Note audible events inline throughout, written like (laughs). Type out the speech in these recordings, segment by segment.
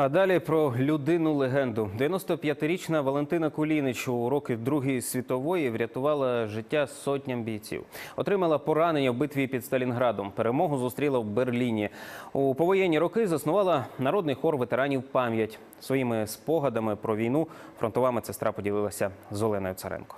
А далі про людину легенду. 95-річна Валентина Кулінич у роки Другої світової врятувала життя сотням бійців. Отримала поранення в битві під Сталінградом. Перемогу зустріла в Берліні. У повоєнні роки заснувала народний хор ветеранів пам'ять. Своїми спогадами про війну фронтова медсестра поділилася з Оленою Царенко.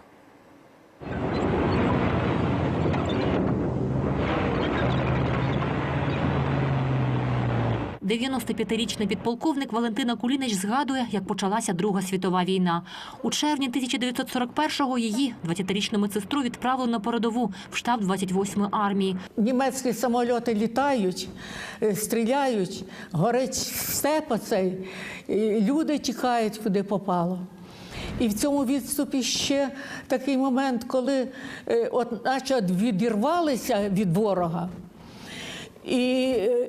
95-річний підполковник Валентина Кулінич згадує, як почалася Друга світова війна. У червні 1941-го її, 20-річну медсестру, відправили на передову в штаб 28-ї армії. Німецькі самольоти літають, е, стріляють, горить степ оцей, і люди тікають, куди попало. І в цьому відступі ще такий момент, коли е, от наче відірвалися від ворога і е,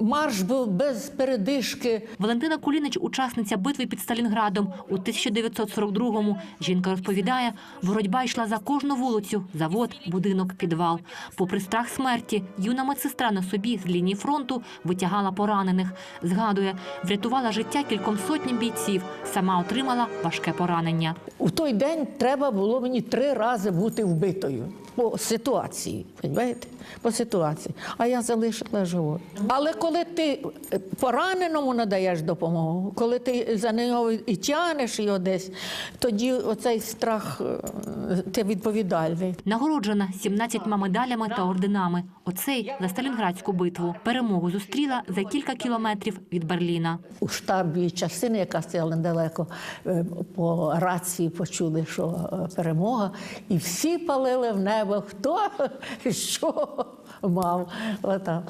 Марш був без передишки. Валентина Кулінич – учасниця битви під Сталінградом у 1942-му. Жінка розповідає, боротьба йшла за кожну вулицю, завод, будинок, підвал. Попри страх смерті, юна медсестра на собі з лінії фронту витягала поранених. Згадує, врятувала життя кільком сотням бійців, сама отримала важке поранення. У той день треба було мені три рази бути вбитою по ситуації. Розумієте? По ситуації. А я залишила живот. Але коли ти пораненому надаєш допомогу, коли ти за нього і тянеш його десь, тоді оцей страх е, ти відповідальний. Нагороджена 17 медалями та орденами. Оцей за Сталінградську битву. Перемогу зустріла за кілька кілометрів від Берліна. У штабі частини, яка стояла недалеко, е, по рації почули, що е, перемога, і всі палили в небо, хто (laughs) що мав. Отак.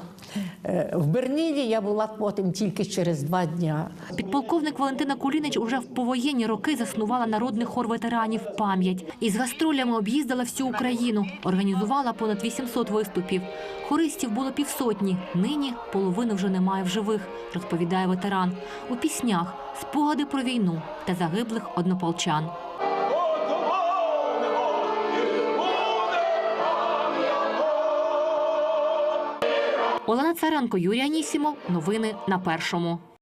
Е, В Берліні я була потім тільки через два дня. Підполковник Валентина Кулінич уже в повоєнні роки заснувала народний хор ветеранів пам'ять. Із гастролями об'їздила всю Україну, організувала понад 800 виступів. Хористів було півсотні. Нині половини вже немає в живих, розповідає ветеран. У піснях спогади про війну та загиблих однополчан. Олена Царенко, Юрій Анісімов. Новини на першому.